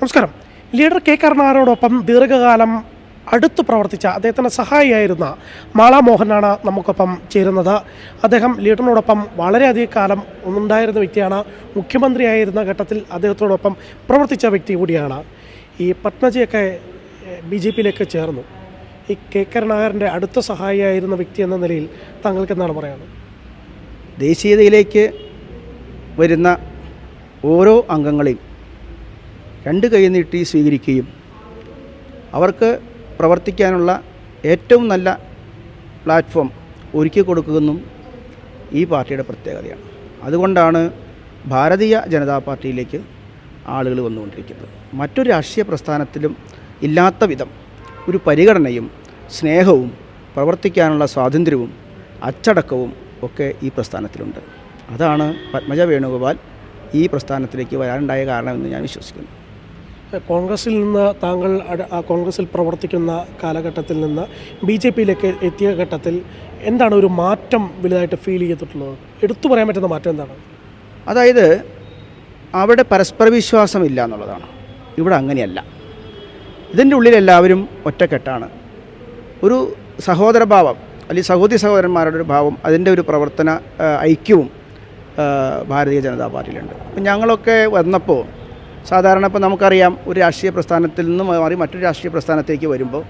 നമസ്കാരം. Leader K കരുണാകരനോടൊപ്പം ദീർഘകാലം അടുത്തു പ്രവർത്തിച്ച അദ്ദേഹത്തിന്റെ സഹായിയായിരുന്ന മാള മോഹനാണ് നമുക്കൊപ്പം ചേരുന്നത്. അദ്ദേഹം ലീഡറിനോടൊപ്പം വളരെയധികം കാലം ഉണ്ടായിരുന്ന വ്യക്തിയാണ്. മുഖ്യമന്ത്രിയായിരുന്ന ഘട്ടത്തിൽ അദ്ദേഹത്തോടൊപ്പം പ്രവർത്തിച്ച വ്യക്തി കൂടിയാണ്. ഈ പത്മജിയൊക്കെ ബി ജെ പിയിലേക്ക് ചേർന്നു. ഈ കെ കരുണാകരന്റെ അടുത്ത സഹായിയായിരുന്ന വ്യക്തി എന്ന നിലയിൽ താങ്കൾക്ക് എന്താണ് പറയുന്നത് ദേശീയതയിലേക്ക് വരുന്ന ഓരോ അംഗങ്ങളെയും രണ്ട് കൈ നീട്ടി സ്വീകരിക്കുകയും അവർക്ക് പ്രവർത്തിക്കാനുള്ള ഏറ്റവും നല്ല പ്ലാറ്റ്ഫോം ഒരുക്കി കൊടുക്കുന്നതും ഈ പാർട്ടിയുടെ പ്രത്യേകതയാണ്. അതുകൊണ്ടാണ് ഭാരതീയ ജനതാ പാർട്ടിയിലേക്ക് ആളുകൾ വന്നുകൊണ്ടിരിക്കുന്നത്. മറ്റൊരു രാഷ്ട്രീയ പ്രസ്ഥാനത്തിലും ഇല്ലാത്ത വിധം ഒരു പരിഗണനയും സ്നേഹവും പ്രവർത്തിക്കാനുള്ള സ്വാതന്ത്ര്യവും അച്ചടക്കവും ഒക്കെ ഈ പ്രസ്ഥാനത്തിലുണ്ട്. അതാണ് പത്മജ വേണുഗോപാൽ ഈ പ്രസ്ഥാനത്തിലേക്ക് വരാനുണ്ടായ കാരണമെന്ന് ഞാൻ വിശ്വസിക്കുന്നു. കോൺഗ്രസിൽ നിന്ന് താങ്കൾ കോൺഗ്രസിൽ പ്രവർത്തിക്കുന്ന കാലഘട്ടത്തിൽ നിന്ന് ബി ജെ പിയിലേക്ക് എത്തിയ ഘട്ടത്തിൽ എന്താണ് ഒരു മാറ്റം വലുതായിട്ട് ഫീൽ ചെയ്തിട്ടുള്ളത്? എടുത്തു പറയാൻ പറ്റുന്ന മാറ്റം എന്താണ്? അതായത് അവിടെ പരസ്പര വിശ്വാസം ഇല്ല എന്നുള്ളതാണ്. ഇവിടെ അങ്ങനെയല്ല. ഇതിന്റെ ഉള്ളിൽ എല്ലാവരും ഒറ്റക്കെട്ടാണ്. ഒരു സഹോദരഭാവം അല്ലെങ്കിൽ സഹോദരി സഹോദരന്മാരുടെ ഒരു ഭാവം അതിന്റെ ഒരു പ്രവർത്തന ഐക്യവും ഭാരതീയ ജനതാ പാർട്ടിയിലുണ്ട്. ഞങ്ങളൊക്കെ വന്നപ്പോൾ സാധാരണ ഇപ്പോൾ നമുക്കറിയാം ഒരു രാഷ്ട്രീയ പ്രസ്ഥാനത്തിൽ നിന്ന് മാറി മറ്റൊരു രാഷ്ട്രീയ പ്രസ്ഥാനത്തേക്ക് വരുമ്പോൾ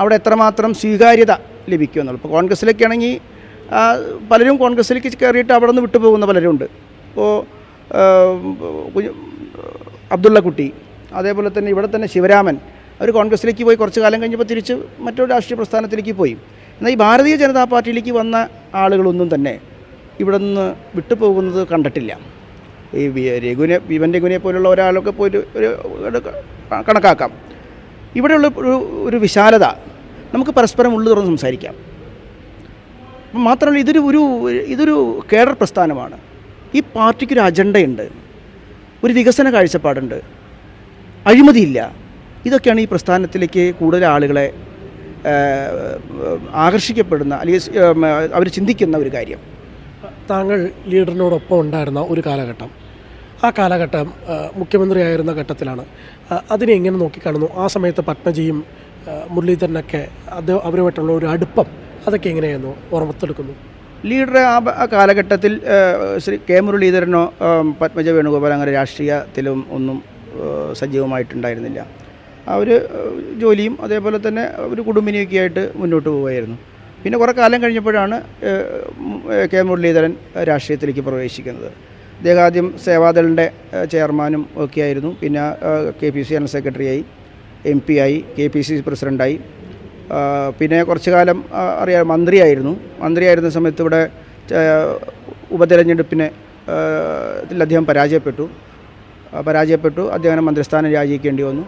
അവിടെ എത്രമാത്രം സ്വീകാര്യത ലഭിക്കും എന്നുള്ളത്. ഇപ്പോൾ കോൺഗ്രസ്സിലൊക്കെ ആണെങ്കിൽ പലരും കോൺഗ്രസ്സിലേക്ക് കയറിയിട്ട് അവിടെ നിന്ന് വിട്ടുപോകുന്ന പലരുണ്ട്. ഇപ്പോൾ അബ്ദുള്ള കുട്ടി അതേപോലെ തന്നെ ഇവിടെ തന്നെ ശിവരാമൻ അവർ കോൺഗ്രസ്സിലേക്ക് പോയി കുറച്ച് കാലം കഴിഞ്ഞപ്പോൾ തിരിച്ച് മറ്റൊരു രാഷ്ട്രീയ പ്രസ്ഥാനത്തിലേക്ക് പോയി. എന്നാൽ ഈ ഭാരതീയ ജനതാ പാർട്ടിയിലേക്ക് വന്ന ആളുകളൊന്നും തന്നെ ഇവിടെ നിന്ന് വിട്ടുപോകുന്നത് കണ്ടിട്ടില്ല. ഈ രഘുനെ വിവൻ രഘുവിനെ പോലുള്ള ഒരാളൊക്കെ പോയിട്ട് ഒരു കണക്കാക്കാം. ഇവിടെയുള്ള ഒരു ഒരു വിശാലത നമുക്ക് പരസ്പരം ഉള്ളു തുറന്ന് സംസാരിക്കാം. മാത്രമല്ല ഇതൊരു ഒരു ഇതൊരു കേഡർ പ്രസ്ഥാനമാണ്. ഈ പാർട്ടിക്കൊരു അജണ്ടയുണ്ട് ഒരു വികസന കാഴ്ചപ്പാടുണ്ട്. അഴിമതിയില്ല. ഇതൊക്കെയാണ് ഈ പ്രസ്ഥാനത്തിലേക്ക് കൂടുതൽ ആളുകളെ ആകർഷിക്കപ്പെടുന്ന അല്ലെങ്കിൽ അവർ ചിന്തിക്കുന്ന ഒരു കാര്യം. താങ്കൾ ലീഡറിനോടൊപ്പം ഉണ്ടായിരുന്ന ഒരു കാലഘട്ടം. ആ കാലഘട്ടം മുഖ്യമന്ത്രിയായിരുന്ന ഘട്ടത്തിലാണ്. അതിനെ എങ്ങനെ നോക്കിക്കാണുന്നു? ആ സമയത്ത് പത്മജിയും മുരളീധരനൊക്കെ അത് അവരുമായിട്ടുള്ള ഒരു അടുപ്പം അതൊക്കെ എങ്ങനെയായിരുന്നു? ഓർമ്മത്തെടുക്കുന്നു ലീഡർ ആ കാലഘട്ടത്തിൽ ശ്രീ കെ മുരളീധരനോ പത്മജ വേണുഗോപാൽ അങ്ങനെ രാഷ്ട്രീയത്തിലും ഒന്നും സജീവമായിട്ടുണ്ടായിരുന്നില്ല. അവർ ജോലിയും അതേപോലെ തന്നെ ഒരു കുടുംബിനിയൊക്കെ ആയിട്ട് മുന്നോട്ട് പോവുമായിരുന്നു പിന്നെ കുറേ കാലം കഴിഞ്ഞപ്പോഴാണ് കെ മുരളീധരൻ രാഷ്ട്രീയത്തിലേക്ക് പ്രവേശിക്കുന്നത്. ആദ്യം സേവാദളിന്റെ ചെയർമാനും ഒക്കെ ആയിരുന്നു. പിന്നെ കെ പി സി ജനറൽ സെക്രട്ടറിയായി എം പി ആയി കെ പി സി സി പ്രസിഡന്റായി പിന്നെ കുറച്ചു കാലം അറിയാ മന്ത്രിയായിരുന്നു. മന്ത്രിയായിരുന്ന സമയത്ത് ഇവിടെ ഉപതെരഞ്ഞെടുപ്പിന് അദ്ദേഹം പരാജയപ്പെട്ടു. പരാജയപ്പെട്ടു. അദ്ദേഹം മന്ത്രിസ്ഥാനം രാജിക്കേണ്ടി വന്നു.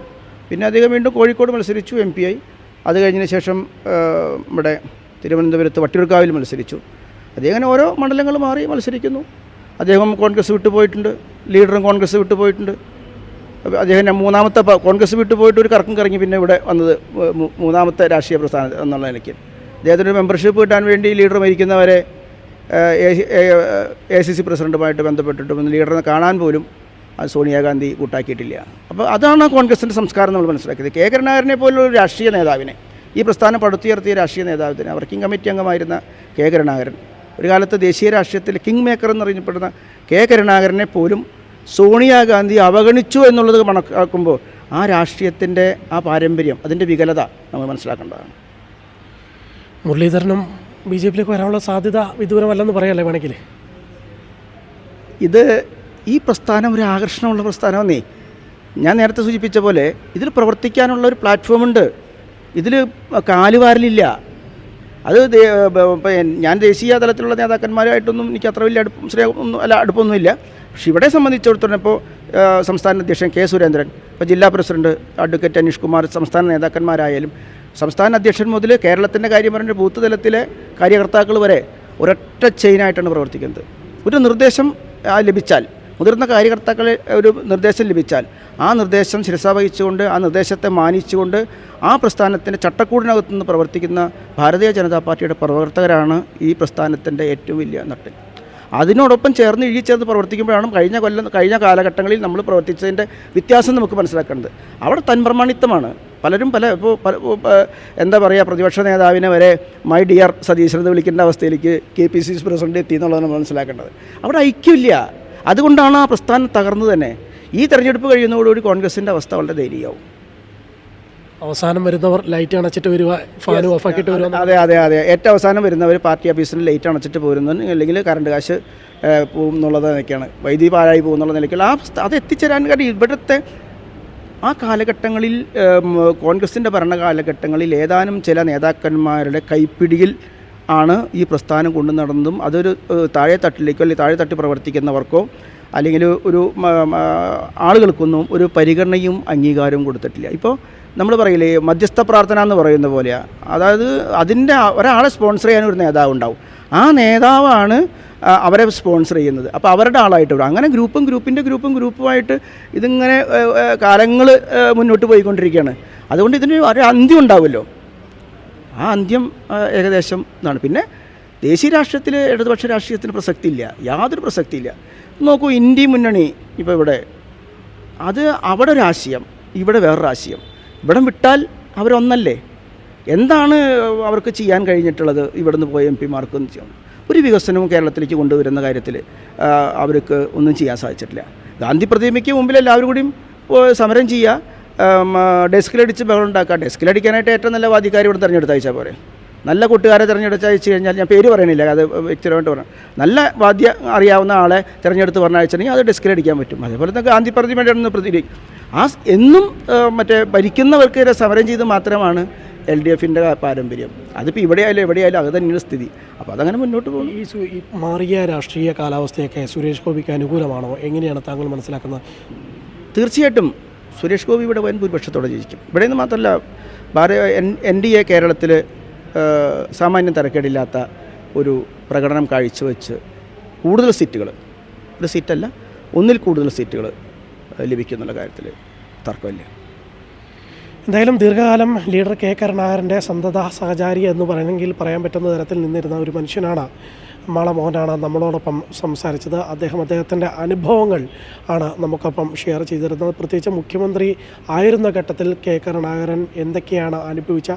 പിന്നെ അദ്ദേഹം വീണ്ടും കോഴിക്കോട് മത്സരിച്ചു എം പി ആയി. അത് കഴിഞ്ഞതിന് ശേഷം ഇവിടെ തിരുവനന്തപുരത്ത് വട്ടിയൂർക്കാവിൽ മത്സരിച്ചു. അദ്ദേഹം ഓരോ മണ്ഡലങ്ങൾ മാറി മത്സരിക്കുന്നു. അദ്ദേഹം കോൺഗ്രസ് വിട്ടുപോയിട്ടുണ്ട് ലീഡറും കോൺഗ്രസ് വിട്ടുപോയിട്ടുണ്ട്. അദ്ദേഹം മൂന്നാമത്തെ കോൺഗ്രസ് വിട്ടുപോയിട്ട് ഒരു കറക്കം കറങ്ങി പിന്നെ ഇവിടെ വന്നത് മൂന്നാമത്തെ രാഷ്ട്രീയ പ്രസ്ഥാനം എന്നുള്ള നിലയ്ക്ക്. അദ്ദേഹത്തിന് മെമ്പർഷിപ്പ് കിട്ടാൻ വേണ്ടി ലീഡർ മരിക്കുന്നവരെ എ സി സി പ്രസിഡന്റുമായിട്ട് ബന്ധപ്പെട്ടിട്ടും ലീഡറിനെ കാണാൻ പോലും അത് സോണിയാഗാന്ധി കൂട്ടാക്കിയിട്ടില്ല. അപ്പോൾ അതാണ് കോൺഗ്രസിന്റെ സംസ്കാരം നമ്മൾ മനസ്സിലാക്കിയത്. കെ. കരുണാകരനെ പോലുള്ള രാഷ്ട്രീയ നേതാവിനെ ഈ പ്രസ്ഥാനം പടുത്തുയർത്തിയ രാഷ്ട്രീയ നേതാവിനെ വർക്കിംഗ് കമ്മിറ്റി അംഗമായിരുന്ന കെ. കരുണാകരൻ ഒരു കാലത്ത് ദേശീയ രാഷ്ട്രീയത്തിൽ കിങ് മേക്കർ എന്നറിയപ്പെടുന്ന കെ കരുണാകരനെ പോലും സോണിയാഗാന്ധി അവഗണിച്ചു എന്നുള്ളത് കണക്കാക്കുമ്പോൾ ആ രാഷ്ട്രീയത്തിന്റെ ആ പാരമ്പര്യം അതിന്റെ വികലത നമ്മൾ മനസ്സിലാക്കേണ്ടതാണ്. മുരളീധരനും ബി ജെ പിയിലേക്ക് വരാനുള്ള സാധ്യത വിദൂരമല്ലെന്ന് പറയല്ലേ വേണമെങ്കിൽ? ഇത് ഈ പ്രസ്ഥാനം ഒരു ആകർഷണമുള്ള പ്രസ്ഥാനമെന്നേ. ഞാൻ നേരത്തെ സൂചിപ്പിച്ച പോലെ ഇതിൽ പ്രവർത്തിക്കാനുള്ള ഒരു പ്ലാറ്റ്ഫോമുണ്ട്. ഇതിൽ കാലുവാരലില്ല. അത് ഞാൻ ദേശീയ തലത്തിലുള്ള നേതാക്കന്മാരായിട്ടൊന്നും എനിക്ക് അത്ര വലിയ അടുപ്പം ഒന്നും അല്ല അടുപ്പമൊന്നുമില്ല. പക്ഷേ ഇവിടെ സംബന്ധിച്ചിടത്തോളം ഇപ്പോൾ സംസ്ഥാന അധ്യക്ഷൻ കെ സുരേന്ദ്രൻ ഇപ്പോൾ ജില്ലാ പ്രസിഡന്റ് അഡ്വക്കേറ്റ് അനീഷ് കുമാർ സംസ്ഥാന നേതാക്കന്മാരായാലും സംസ്ഥാന അധ്യക്ഷൻ മുതൽ കേരളത്തിന്റെ കാര്യം പറഞ്ഞ ബൂത്ത് തലത്തിലെ കാര്യകർത്താക്കൾ വരെ ഒരൊറ്റ ചെയിനായിട്ടാണ് പ്രവർത്തിക്കുന്നത്. ഒരു നിർദ്ദേശം ലഭിച്ചാൽ മുതിർന്ന കാര്യകർത്താക്കളെ ഒരു നിർദ്ദേശം ലഭിച്ചാൽ ആ നിർദ്ദേശം ശിരസ വഹിച്ചുകൊണ്ട് ആ നിർദ്ദേശത്തെ മാനിച്ചുകൊണ്ട് ആ പ്രസ്ഥാനത്തിന്റെ ചട്ടക്കൂടിനകത്തു നിന്ന് പ്രവർത്തിക്കുന്ന ഭാരതീയ ജനതാ പാർട്ടിയുടെ പ്രവർത്തകരാണ് ഈ പ്രസ്ഥാനത്തിന്റെ ഏറ്റവും വലിയ നട്ടൽ അതിനോടൊപ്പം ചേർന്ന് ഇഴുകിച്ചേർന്ന് പ്രവർത്തിക്കുമ്പോഴാണ് കഴിഞ്ഞ കൊല്ലം കഴിഞ്ഞ കാലഘട്ടങ്ങളിൽ നമ്മൾ പ്രവർത്തിച്ചതിന്റെ വ്യത്യാസം നമുക്ക് മനസ്സിലാക്കേണ്ടത്. അവിടെ തൻപ്രമാണിത്തമാണ് പലരും പല ഇപ്പോൾ എന്താ പറയുക പ്രതിപക്ഷ നേതാവിനെ വരെ മൈ ഡിയർ സതീശൻ എന്ന് വിളിക്കേണ്ട അവസ്ഥയിലേക്ക് K P C C president എത്തി എന്നുള്ളതാണ് മനസ്സിലാക്കേണ്ടത്. അവിടെ ഐക്യമില്ല. അതുകൊണ്ടാണ് ആ പ്രസ്ഥാനം തകർന്നു തന്നെ. ഈ തെരഞ്ഞെടുപ്പ് കഴിയുന്നതോടുകൂടി കോൺഗ്രസിന്റെ അവസ്ഥ വളരെ ദയനീയമാവും അവസാനം വരുന്നവർ ലൈറ്റ് അണച്ചിട്ട് വരിക ഫാൻ ഓഫാക്കിയിട്ട് വരിക അതെ അതെ അതെ ഏറ്റവും അവസാനം വരുന്നവർ പാർട്ടി ഓഫീസിന് ലൈറ്റ് അണച്ചിട്ട് പോരുന്നു അല്ലെങ്കിൽ കറണ്ട് കാശ് പോകും എന്നുള്ളത് നിലയ്ക്കാണ്. വൈദ്യുതി പാഴായി പോകുന്നുള്ള നിലയ്ക്കുള്ള ആ അത് എത്തിച്ചേരാൻ കാര്യം ഇവിടുത്തെ ആ കാലഘട്ടങ്ങളിൽ കോൺഗ്രസിന്റെ ഭരണകാലഘട്ടങ്ങളിൽ ഏതാനും ചില നേതാക്കന്മാരുടെ കൈപ്പിടിയിൽ ആണ് ഈ പ്രസ്ഥാനം കൊണ്ടു നടന്നതും അതൊരു താഴെത്തട്ടിലേക്കോ താഴെ തട്ടിലേക്കോ അല്ലെങ്കിൽ താഴെത്തട്ടി തട്ടി പ്രവർത്തിക്കുന്നവർക്കോ അല്ലെങ്കിൽ ഒരു ആളുകൾക്കൊന്നും ഒരു പരിഗണനയും അംഗീകാരവും കൊടുത്തിട്ടില്ല. ഇപ്പോൾ നമ്മൾ പറയില്ലേ മധ്യസ്ഥ പ്രാർത്ഥന എന്ന് പറയുന്ന പോലെയാണ് അതായത് അതിന്റെ ഒരാളെ സ്പോൺസർ ചെയ്യാൻ ഒരു നേതാവ് ഉണ്ടാവും. ആ നേതാവാണ് അവരെ സ്പോൺസർ ചെയ്യുന്നത്. അപ്പോൾ അവരുടെ ആളായിട്ട് വരും. അങ്ങനെ ഗ്രൂപ്പും ഗ്രൂപ്പിന്റെ ഗ്രൂപ്പും ഗ്രൂപ്പുമായിട്ട് ഇതിങ്ങനെ കാലങ്ങൾ മുന്നോട്ട് പോയിക്കൊണ്ടിരിക്കുകയാണ്. അതുകൊണ്ട് ഇതിന് ഒരു അന്ത്യം ഉണ്ടാവുമല്ലോ. ആ അന്ത്യം ഏകദേശം ഇതാണ് പിന്നെ ദേശീയ രാഷ്ട്രീയത്തിൽ ഇടതുപക്ഷ രാഷ്ട്രീയത്തിന് പ്രസക്തിയില്ല. യാതൊരു പ്രസക്തിയില്ല. നോക്കൂ ഇന്ത്യ മുന്നണി ഇപ്പോൾ ഇവിടെ. അത് അവിടെ ഒരു ആശയം ഇവിടെ വേറൊരു ആശയം. ഇവിടെ വിട്ടാൽ അവരൊന്നല്ലേ എന്താണ് അവർക്ക് ചെയ്യാൻ കഴിഞ്ഞിട്ടുള്ളത് ഇവിടുന്ന് പോയ എം പിമാർക്ക് ഒരു വികസനവും കേരളത്തിലേക്ക് കൊണ്ടുവരുന്ന കാര്യത്തിൽ അവർക്ക് ഒന്നും ചെയ്യാൻ സാധിച്ചിട്ടില്ല. ഗാന്ധി പ്രതിമയ്ക്ക് മുമ്പിൽ എല്ലാവരും കൂടിയും സമരം ചെയ്യുക. ഡെസ്കിലടിച്ച് ബഹളം ഉണ്ടാക്കുക. ഡെസ്കിലടിക്കാനായിട്ട് ഏറ്റവും നല്ല വാദിക്കാർ ഇവിടെ തിരഞ്ഞെടുത്തയച്ചാൽ പോരെ? നല്ല കൂട്ടുകാരെ തിരഞ്ഞെടുത്ത് അയച്ചു കഴിഞ്ഞാൽ ഞാൻ പേര് പറയണില്ല അത് വ്യക്തിപരമായിട്ട് പറഞ്ഞു നല്ല വാദ്യ അറിയാവുന്ന ആളെ തിരഞ്ഞെടുത്ത് പറഞ്ഞയച്ചിട്ടുണ്ടെങ്കിൽ അത് ഡിസ്ക്രേഡിക്കാൻ പറ്റും. അതേപോലെ തന്നെ ഗാന്ധി പ്രതിമയുടെ പ്രതി ആ എന്നും മറ്റേ ഭരിക്കുന്നവർക്കെതിരെ സമരം ചെയ്ത് മാത്രമാണ് എൽ ഡി എഫിന്റെ പാരമ്പര്യം. അതിപ്പോൾ ഇവിടെയായാലും എവിടെയായാലും അത് തന്നെയാണ് സ്ഥിതി. അപ്പോൾ അതങ്ങനെ മുന്നോട്ട് പോകും ഈ മാറിയ രാഷ്ട്രീയ കാലാവസ്ഥയൊക്കെ സുരേഷ് ഗോപിക്ക് അനുകൂലമാണോ? എങ്ങനെയാണ് താങ്കൾ മനസ്സിലാക്കുന്നത്? തീർച്ചയായിട്ടും സുരേഷ് ഗോപി ഇവിടെ വൻ ഭൂരിപക്ഷത്തോടെ ജയിക്കും. ഇവിടെ നിന്ന് മാത്രമല്ല ഭാരത എൻ എൻ ഡി എ കേരളത്തിൽ സാമാന്യം തരക്കേടില്ലാത്ത ഒരു പ്രകടനം കാഴ്ചവെച്ച് കൂടുതൽ സീറ്റുകൾ ഒരു സീറ്റല്ല ഒന്നിൽ കൂടുതൽ സീറ്റുകൾ ലഭിക്കുന്നുള്ള കാര്യത്തിൽ തർക്കമില്ല. എന്തായാലും ദീർഘകാലം ലീഡർ കെ കരുണാകരന്റെ സന്തത സഹചാരി എന്ന് പറയണമെങ്കിൽ പറയാൻ പറ്റുന്ന തരത്തിൽ നിന്നിരുന്ന ഒരു മനുഷ്യനാണ് മാള മോഹനാണ് നമ്മളോടൊപ്പം സംസാരിച്ചത്. അദ്ദേഹം അദ്ദേഹത്തിന്റെ അനുഭവങ്ങൾ ആണ് നമുക്കൊപ്പം ഷെയർ ചെയ്തിരുന്നത്. പ്രത്യേകിച്ച് മുഖ്യമന്ത്രി ആയിരുന്ന ഘട്ടത്തിൽ കെ കരുണാകരൻ എന്തൊക്കെയാണ് അനുഭവിച്ച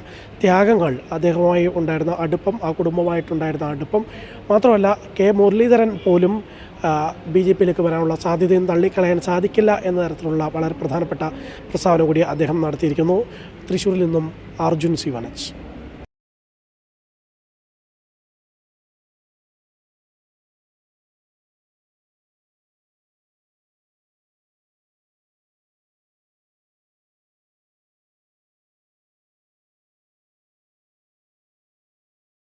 ത്യാഗങ്ങൾ അദ്ദേഹവുമായി ഉണ്ടായിരുന്ന അടുപ്പം ആ കുടുംബമായിട്ടുണ്ടായിരുന്ന അടുപ്പം. മാത്രമല്ല കെ മുരളീധരൻ പോലും ബി ജെ പിയിലേക്ക് വരാനുള്ള സാധ്യതയും തള്ളിക്കളയാൻ സാധിക്കില്ല എന്ന തരത്തിലുള്ള വളരെ പ്രധാനപ്പെട്ട പ്രസ്താവന കൂടി അദ്ദേഹം നടത്തിയിരിക്കുന്നു. തൃശ്ശൂരിൽ നിന്നും അർജുൻ സി വനജ്.